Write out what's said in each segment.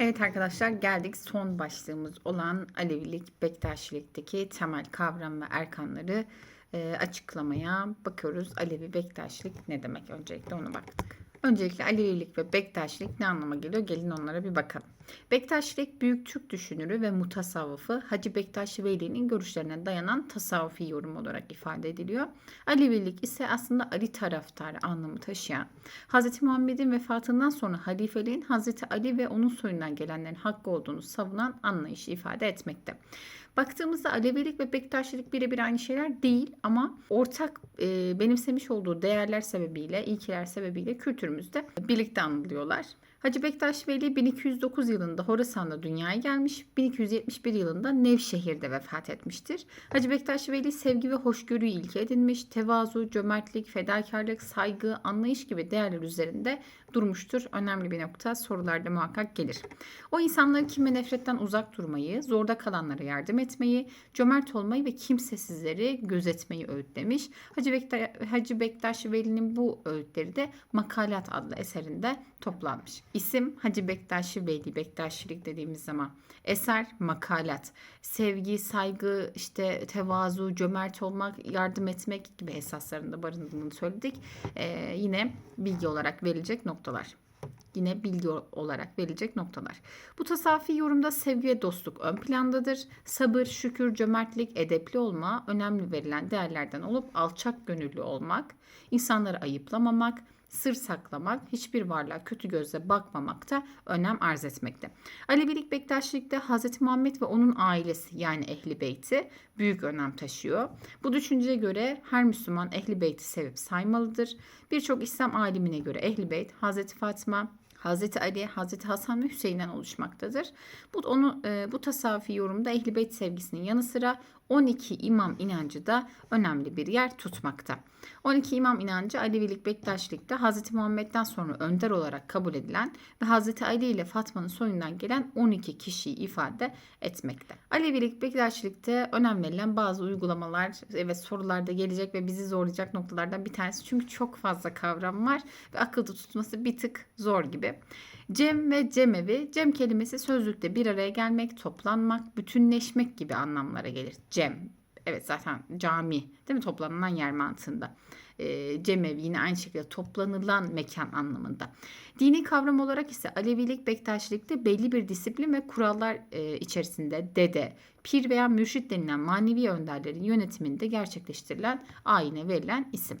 Evet arkadaşlar geldik son başlığımız olan Alevilik, Bektaşilik'teki temel kavram ve erkanları e, açıklamaya bakıyoruz. Alevi, Bektaşilik ne demek? Öncelikle ona baktık. Öncelikle Alevilik ve Bektaşilik ne anlama geliyor? Gelin onlara bir bakalım. Bektaşilik büyük Türk düşünürü ve mutasavvıfı Hacı Bektaş Veli'nin görüşlerine dayanan tasavvufi yorum olarak ifade ediliyor. Alevilik ise aslında Ali taraftarı anlamı taşıyan, Hz. Muhammed'in vefatından sonra halifeliğin Hz. Ali ve onun soyundan gelenlerin hakkı olduğunu savunan anlayışı ifade etmekte. Baktığımızda Alevilik ve Bektaşilik birebir aynı şeyler değil ama ortak e, benimsemiş olduğu değerler sebebiyle, ilkeler sebebiyle kültürümüzde birlikte anılıyorlar. Hacı Bektaş Veli 1209 yılında Horasan'da dünyaya gelmiş, 1271 yılında Nevşehir'de vefat etmiştir. Hacı Bektaş Veli sevgi ve hoşgörüyü ilke edinmiş, tevazu, cömertlik, fedakarlık, saygı, anlayış gibi değerler üzerinde durmuştur. Önemli bir nokta sorularda muhakkak gelir. O insanları kim ve nefretten uzak durmayı, zorda kalanlara yardım etmeyi, cömert olmayı ve kimsesizleri gözetmeyi öğütlemiş. Hacı Bektaş, Hacı Bektaş Veli'nin bu öğütleri de Makalat adlı eserinde toplanmış. İsim Hacı Bektaşi Veli, Bektaşilik dediğimiz zaman. Eser makalat. Sevgi, saygı, işte tevazu, cömert olmak, yardım etmek gibi esaslarında barındığını söyledik. Ee, yine bilgi olarak verilecek noktalar yine bilgi olarak verilecek noktalar. Bu tasafi yorumda sevgi ve dostluk ön plandadır. Sabır, şükür, cömertlik, edepli olma önemli verilen değerlerden olup alçak gönüllü olmak, insanları ayıplamamak, sır saklamak, hiçbir varlığa kötü gözle bakmamak da önem arz etmekte. Alevilik Bektaşilik'te Hz. Muhammed ve onun ailesi yani Ehli Beyti büyük önem taşıyor. Bu düşünceye göre her Müslüman Ehli Beyti sevip saymalıdır. Birçok İslam alimine göre Ehli Beyt Hz. Fatıma, Hazreti Ali, Hazreti Hasan ve Hüseyin'den oluşmaktadır. Bu onu e, bu tasavvufi yorumda Ehli Beyt sevgisinin yanı sıra 12 imam inancı da önemli bir yer tutmakta. 12 imam inancı Alevilik Bektaşlık'ta Hz. Muhammed'den sonra önder olarak kabul edilen ve Hz. Ali ile Fatma'nın soyundan gelen 12 kişiyi ifade etmekte. Alevilik Bektaşlık'ta önem verilen bazı uygulamalar ve sorularda gelecek ve bizi zorlayacak noktalardan bir tanesi. Çünkü çok fazla kavram var ve akılda tutması bir tık zor gibi. Cem ve cemevi, cem kelimesi sözlükte bir araya gelmek, toplanmak, bütünleşmek gibi anlamlara gelir. Cem, evet zaten cami değil mi toplanılan yer mantığında. E, cemevi yine aynı şekilde toplanılan mekan anlamında. Dini kavram olarak ise Alevilik, Bektaşilikte belli bir disiplin ve kurallar e, içerisinde dede, pir veya mürşit denilen manevi önderlerin yönetiminde gerçekleştirilen ayine verilen isim.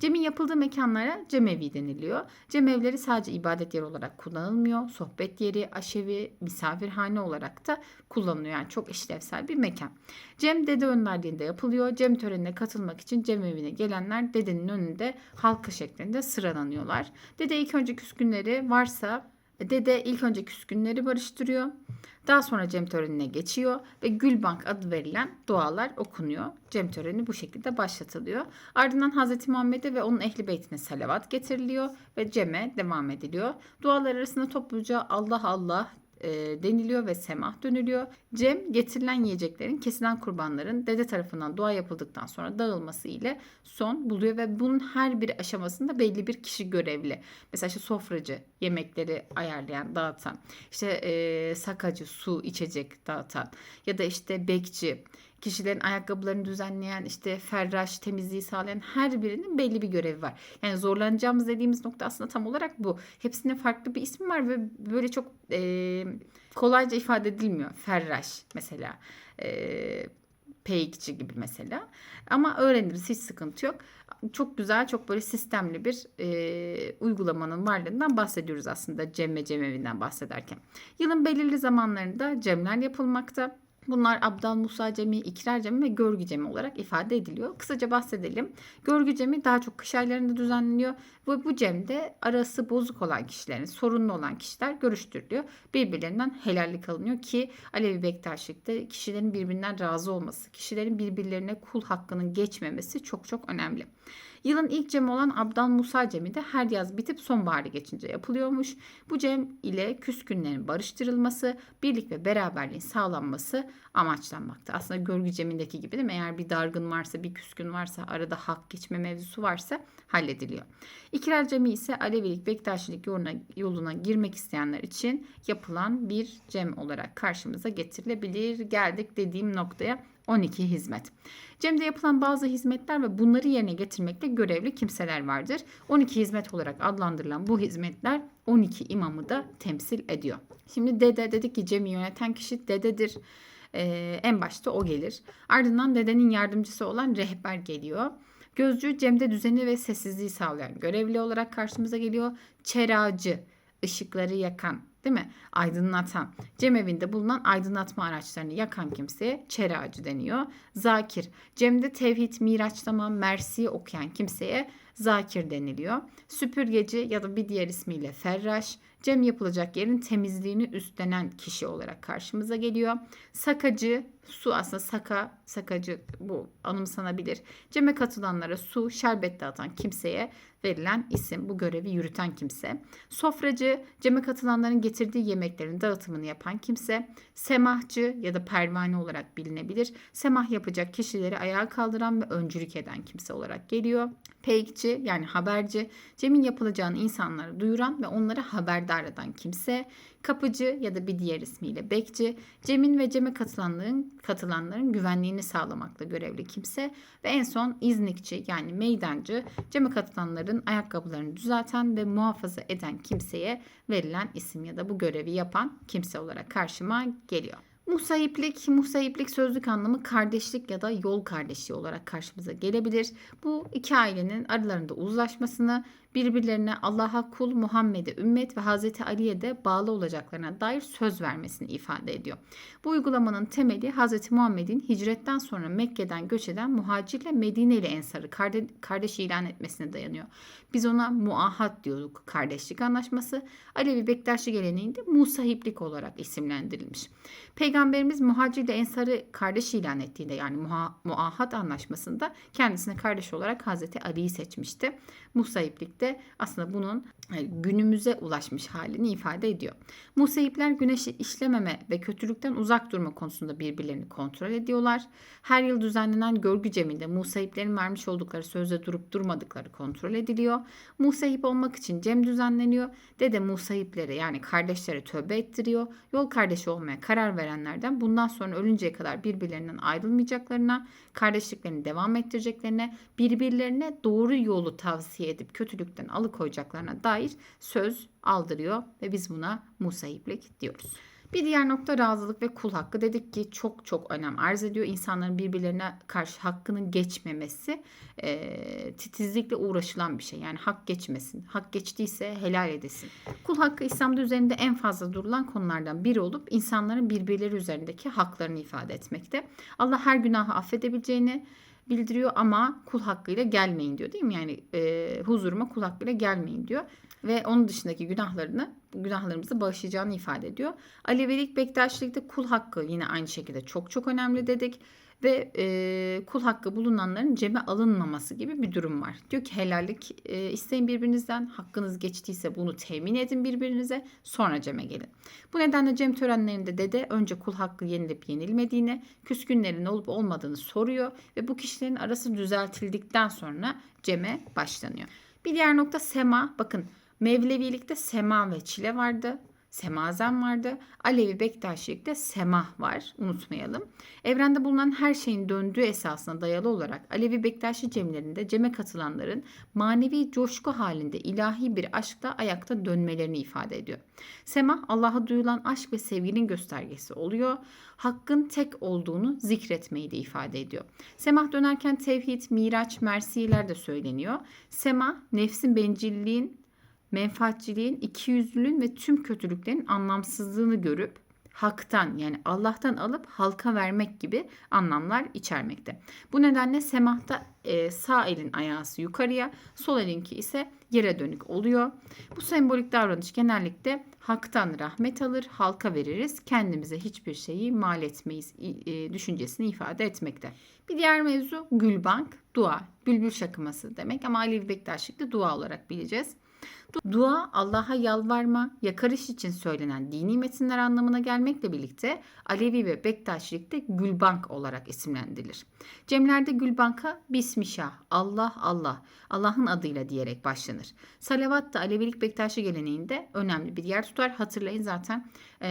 Cemin yapıldığı mekanlara cemevi deniliyor. Cemevleri sadece ibadet yeri olarak kullanılmıyor. Sohbet yeri, aşevi, misafirhane olarak da kullanılıyor. Yani çok işlevsel bir mekan. Cem dede önderliğinde yapılıyor. Cem törenine katılmak için cemevine gelenler dedenin önünde halka şeklinde sıralanıyorlar. Dede ilk önce küskünleri varsa dede ilk önce küskünleri barıştırıyor. Daha sonra cem törenine geçiyor ve Gülbank adı verilen dualar okunuyor. Cem töreni bu şekilde başlatılıyor. Ardından Hz. Muhammed'e ve onun ehli beytine salavat getiriliyor ve ceme devam ediliyor. Dualar arasında topluca Allah Allah e, deniliyor ve semah dönülüyor. Cem getirilen yiyeceklerin kesilen kurbanların dede tarafından dua yapıldıktan sonra dağılması ile son buluyor ve bunun her bir aşamasında belli bir kişi görevli. Mesela işte sofracı, yemekleri ayarlayan, dağıtan, işte e, sakacı, su, içecek dağıtan ya da işte bekçi, kişilerin ayakkabılarını düzenleyen, işte ferraş, temizliği sağlayan her birinin belli bir görevi var. Yani zorlanacağımız dediğimiz nokta aslında tam olarak bu. Hepsinin farklı bir ismi var ve böyle çok e, kolayca ifade edilmiyor. Ferraş mesela. E, peykçi gibi mesela. Ama öğreniriz hiç sıkıntı yok. Çok güzel, çok böyle sistemli bir e, uygulamanın varlığından bahsediyoruz aslında Cem ve Cemevi'nden bahsederken. Yılın belirli zamanlarında cemler yapılmakta. Bunlar Abdal Musa Cemi, İkrar Cemi ve Görgü Cemi olarak ifade ediliyor. Kısaca bahsedelim. Görgü Cemi daha çok kış aylarında düzenleniyor ve bu cemde arası bozuk olan kişilerin, sorunlu olan kişiler görüştürülüyor. Birbirlerinden helallik alınıyor ki Alevi Bektaşlık'ta kişilerin birbirinden razı olması, kişilerin birbirlerine kul hakkının geçmemesi çok çok önemli. Yılın ilk cemi olan Abdal Musa Cemi de her yaz bitip sonbaharı geçince yapılıyormuş. Bu cem ile küskünlerin barıştırılması, birlik ve beraberliğin sağlanması amaçlanmakta. Aslında görgü cemindeki gibi değil mi? Eğer bir dargın varsa, bir küskün varsa, arada hak geçme mevzusu varsa hallediliyor. İkiler Cemi ise Alevilik, Bektaşilik yoluna, yoluna girmek isteyenler için yapılan bir cem olarak karşımıza getirilebilir. Geldik dediğim noktaya 12 hizmet. Cem'de yapılan bazı hizmetler ve bunları yerine getirmekle görevli kimseler vardır. 12 hizmet olarak adlandırılan bu hizmetler 12 imamı da temsil ediyor. Şimdi dede dedik ki Cem'i yöneten kişi dededir. Ee, en başta o gelir. Ardından dedenin yardımcısı olan rehber geliyor. Gözcü Cem'de düzeni ve sessizliği sağlayan görevli olarak karşımıza geliyor. Çeracı, ışıkları yakan, değil mi? Aydınlatan. Cemevinde bulunan aydınlatma araçlarını yakan kimseye çeracı deniyor. Zakir. Cem'de tevhid, miraçlama, mersi okuyan kimseye zakir deniliyor. Süpürgeci ya da bir diğer ismiyle ferraş. Cem yapılacak yerin temizliğini üstlenen kişi olarak karşımıza geliyor. Sakacı, su aslında saka, sakacı bu anımsanabilir. Cem'e katılanlara su, şerbet dağıtan kimseye verilen isim, bu görevi yürüten kimse. Sofracı, ceme katılanların getirdiği yemeklerin dağıtımını yapan kimse. Semahçı ya da pervane olarak bilinebilir. Semah yapacak kişileri ayağa kaldıran ve öncülük eden kimse olarak geliyor. Peykçi yani haberci, cemin yapılacağını insanlara duyuran ve onlara haberdar eden kimse. Kapıcı ya da bir diğer ismiyle bekçi, cemin ve ceme katılanların, katılanların güvenliğini sağlamakla görevli kimse ve en son iznikçi yani meydancı, ceme katılanların ayakkabılarını düzelten ve muhafaza eden kimseye verilen isim ya da bu görevi yapan kimse olarak karşıma geliyor. Musayiplik, musayiplik sözlük anlamı kardeşlik ya da yol kardeşliği olarak karşımıza gelebilir. Bu iki ailenin aralarında uzlaşmasını, birbirlerine Allah'a kul, Muhammed'e ümmet ve Hazreti Ali'ye de bağlı olacaklarına dair söz vermesini ifade ediyor. Bu uygulamanın temeli Hazreti Muhammed'in hicretten sonra Mekke'den göç eden muhacirle Medine ile Ensar'ı kardeş ilan etmesine dayanıyor. Biz ona muahat diyorduk, kardeşlik anlaşması. Alevi Bektaşi geleneğinde musahiplik olarak isimlendirilmiş. Peygamberimiz muhacir ile Ensar'ı kardeş ilan ettiğinde yani muahat anlaşmasında kendisine kardeş olarak Hazreti Ali'yi seçmişti. Musahiplik de aslında bunun e, günümüze ulaşmış halini ifade ediyor. Musayipler güneşi işlememe ve kötülükten uzak durma konusunda birbirlerini kontrol ediyorlar. Her yıl düzenlenen görgü ceminde musayiplerin vermiş oldukları sözde durup durmadıkları kontrol ediliyor. Musayip olmak için cem düzenleniyor. Dede musayiplere yani kardeşlere tövbe ettiriyor. Yol kardeşi olmaya karar verenlerden bundan sonra ölünceye kadar birbirlerinden ayrılmayacaklarına, kardeşliklerini devam ettireceklerine, birbirlerine doğru yolu tavsiye edip kötülükten alıkoyacaklarına dair söz aldırıyor ve biz buna musayiplik diyoruz. Bir diğer nokta razılık ve kul hakkı dedik ki çok çok önem arz ediyor. İnsanların birbirlerine karşı hakkının geçmemesi e, titizlikle uğraşılan bir şey. Yani hak geçmesin. Hak geçtiyse helal edesin. Kul hakkı İslam'da üzerinde en fazla durulan konulardan biri olup insanların birbirleri üzerindeki haklarını ifade etmekte. Allah her günahı affedebileceğini, bildiriyor ama kul hakkıyla gelmeyin diyor değil mi? Yani e, huzuruma kul hakkıyla gelmeyin diyor ve onun dışındaki günahlarını günahlarımızı bağışlayacağını ifade ediyor. Alevilik Bektaşilikte kul hakkı yine aynı şekilde çok çok önemli dedik ve e, kul hakkı bulunanların cebe alınmaması gibi bir durum var. Diyor ki helallik e, isteyin birbirinizden hakkınız geçtiyse bunu temin edin birbirinize sonra ceme gelin. Bu nedenle cem törenlerinde dede önce kul hakkı yenilip yenilmediğini, küskünlerin olup olmadığını soruyor ve bu kişilerin arası düzeltildikten sonra ceme başlanıyor. Bir diğer nokta sema. Bakın Mevlevilikte sema ve çile vardı. Semazen vardı. Alevi Bektaşilikte semah var. Unutmayalım. Evrende bulunan her şeyin döndüğü esasına dayalı olarak Alevi Bektaşi cemlerinde ceme katılanların manevi coşku halinde ilahi bir aşkla ayakta dönmelerini ifade ediyor. Semah Allah'a duyulan aşk ve sevginin göstergesi oluyor. Hakkın tek olduğunu zikretmeyi de ifade ediyor. Semah dönerken tevhid, miraç, mersiyeler de söyleniyor. Semah nefsin bencilliğin menfaatçiliğin, ikiyüzlülüğün ve tüm kötülüklerin anlamsızlığını görüp haktan yani Allah'tan alıp halka vermek gibi anlamlar içermekte. Bu nedenle semahta e, sağ elin ayağısı yukarıya, sol elinki ise yere dönük oluyor. Bu sembolik davranış genellikle haktan rahmet alır, halka veririz, kendimize hiçbir şeyi mal etmeyiz e, düşüncesini ifade etmekte. Bir diğer mevzu gülbank, dua, bülbül şakıması demek ama Alevi Bektaşlık'ta dua olarak bileceğiz. Dua Allah'a yalvarma, yakarış için söylenen dini metinler anlamına gelmekle birlikte Alevi ve Bektaşilikte Gülbank olarak isimlendirilir. Cemlerde Gülbank'a Bismillah, Allah Allah, Allah'ın adıyla diyerek başlanır. Salavat da Alevilik Bektaşi geleneğinde önemli bir yer tutar. Hatırlayın zaten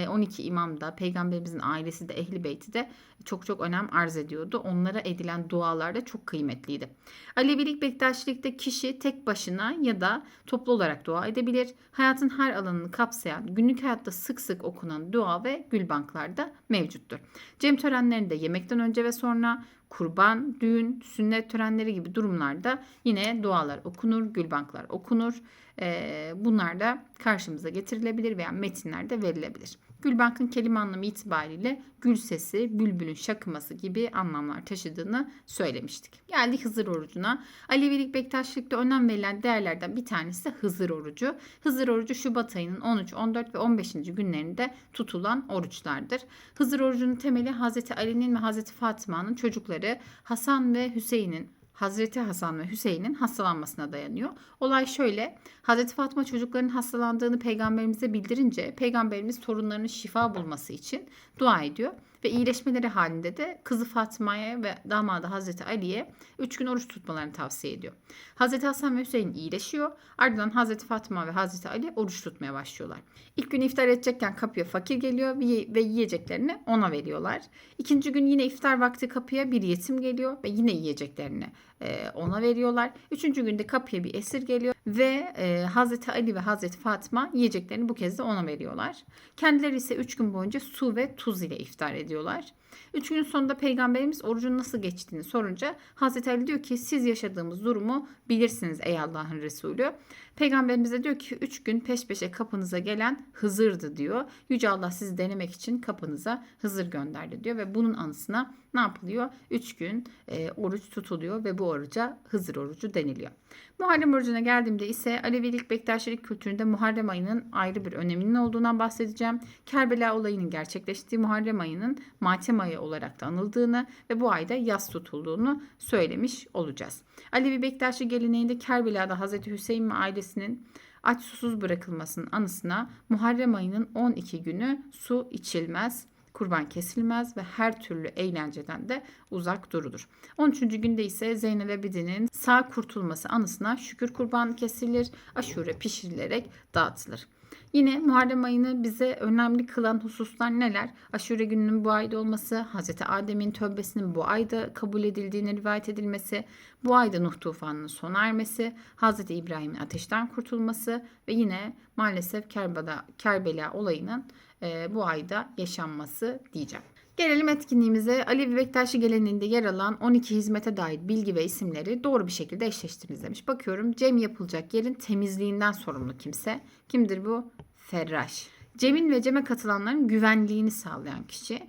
12 imam da, peygamberimizin ailesi de, ehli beyti de çok çok önem arz ediyordu. Onlara edilen dualar da çok kıymetliydi. Alevilik Bektaşilikte kişi tek başına ya da toplu olarak dua edebilir. Hayatın her alanını kapsayan, günlük hayatta sık sık okunan dua ve gül banklarda mevcuttur. Cem törenlerinde yemekten önce ve sonra kurban, düğün, sünnet törenleri gibi durumlarda yine dualar okunur, gül banklar okunur. Ee, bunlar da karşımıza getirilebilir veya metinlerde verilebilir. Gülbank'ın kelime anlamı itibariyle gül sesi, bülbülün şakıması gibi anlamlar taşıdığını söylemiştik. Geldik Hızır orucuna. Alevilik Bektaşlık'ta önem verilen değerlerden bir tanesi Hızır orucu. Hızır orucu Şubat ayının 13, 14 ve 15. günlerinde tutulan oruçlardır. Hızır orucunun temeli Hazreti Ali'nin ve Hazreti Fatıma'nın çocukları Hasan ve Hüseyin'in Hazreti Hasan ve Hüseyin'in hastalanmasına dayanıyor. Olay şöyle. Hazreti Fatma çocukların hastalandığını peygamberimize bildirince peygamberimiz torunlarının şifa bulması için dua ediyor. Ve iyileşmeleri halinde de kızı Fatma'ya ve damadı Hazreti Ali'ye 3 gün oruç tutmalarını tavsiye ediyor. Hazreti Hasan ve Hüseyin iyileşiyor. Ardından Hazreti Fatma ve Hazreti Ali oruç tutmaya başlıyorlar. İlk gün iftar edecekken kapıya fakir geliyor ve yiyeceklerini ona veriyorlar. İkinci gün yine iftar vakti kapıya bir yetim geliyor ve yine yiyeceklerini e, ona veriyorlar. Üçüncü günde kapıya bir esir geliyor ve e, Hazreti Ali ve Hazreti Fatıma yiyeceklerini bu kez de ona veriyorlar. Kendileri ise üç gün boyunca su ve tuz ile iftar ediyorlar. Üç gün sonunda peygamberimiz orucun nasıl geçtiğini sorunca Hazreti Ali diyor ki siz yaşadığımız durumu bilirsiniz ey Allah'ın Resulü. Peygamberimiz de diyor ki üç gün peş peşe kapınıza gelen Hızır'dı diyor. Yüce Allah sizi denemek için kapınıza Hızır gönderdi diyor ve bunun anısına ne yapılıyor? Üç gün e, oruç tutuluyor ve bu oruca Hızır orucu deniliyor. Muharrem orucuna geldiğimde ise Alevilik Bektaşilik kültüründe Muharrem ayının ayrı bir öneminin olduğundan bahsedeceğim. Kerbela olayının gerçekleştiği Muharrem ayının matem ayı olarak da anıldığını ve bu ayda yas tutulduğunu söylemiş olacağız. Alevi Bektaşi geleneğinde Kerbela'da Hazreti Hüseyin ve ailesinin aç susuz bırakılmasının anısına Muharrem ayının 12 günü su içilmez kurban kesilmez ve her türlü eğlenceden de uzak durulur. 13. günde ise Zeynel Abidin'in sağ kurtulması anısına şükür kurban kesilir, aşure pişirilerek dağıtılır. Yine Muharrem ayını bize önemli kılan hususlar neler? Aşure gününün bu ayda olması, Hz. Adem'in tövbesinin bu ayda kabul edildiğini rivayet edilmesi, bu ayda Nuh tufanının sona ermesi, Hz. İbrahim'in ateşten kurtulması ve yine maalesef Kerbela, Kerbela olayının e, bu ayda yaşanması diyeceğim. Gelelim etkinliğimize. Alevi Bektaşi geleneğinde yer alan 12 hizmete dair bilgi ve isimleri doğru bir şekilde eşleştiriniz demiş. Bakıyorum cem yapılacak yerin temizliğinden sorumlu kimse. Kimdir bu? Ferraş. Cemin ve ceme katılanların güvenliğini sağlayan kişi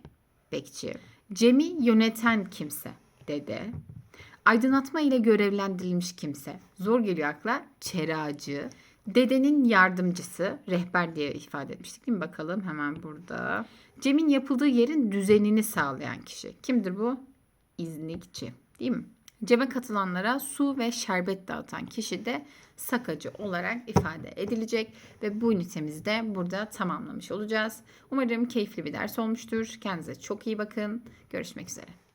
bekçi. Cemi yöneten kimse dede. Aydınlatma ile görevlendirilmiş kimse. Zor geliyor akla. Çeracı. Dedenin yardımcısı, rehber diye ifade etmiştik değil mi? Bakalım hemen burada. Cem'in yapıldığı yerin düzenini sağlayan kişi. Kimdir bu? İznikçi değil mi? Cem'e katılanlara su ve şerbet dağıtan kişi de sakacı olarak ifade edilecek ve bu ünitemizi de burada tamamlamış olacağız. Umarım keyifli bir ders olmuştur. Kendinize çok iyi bakın. Görüşmek üzere.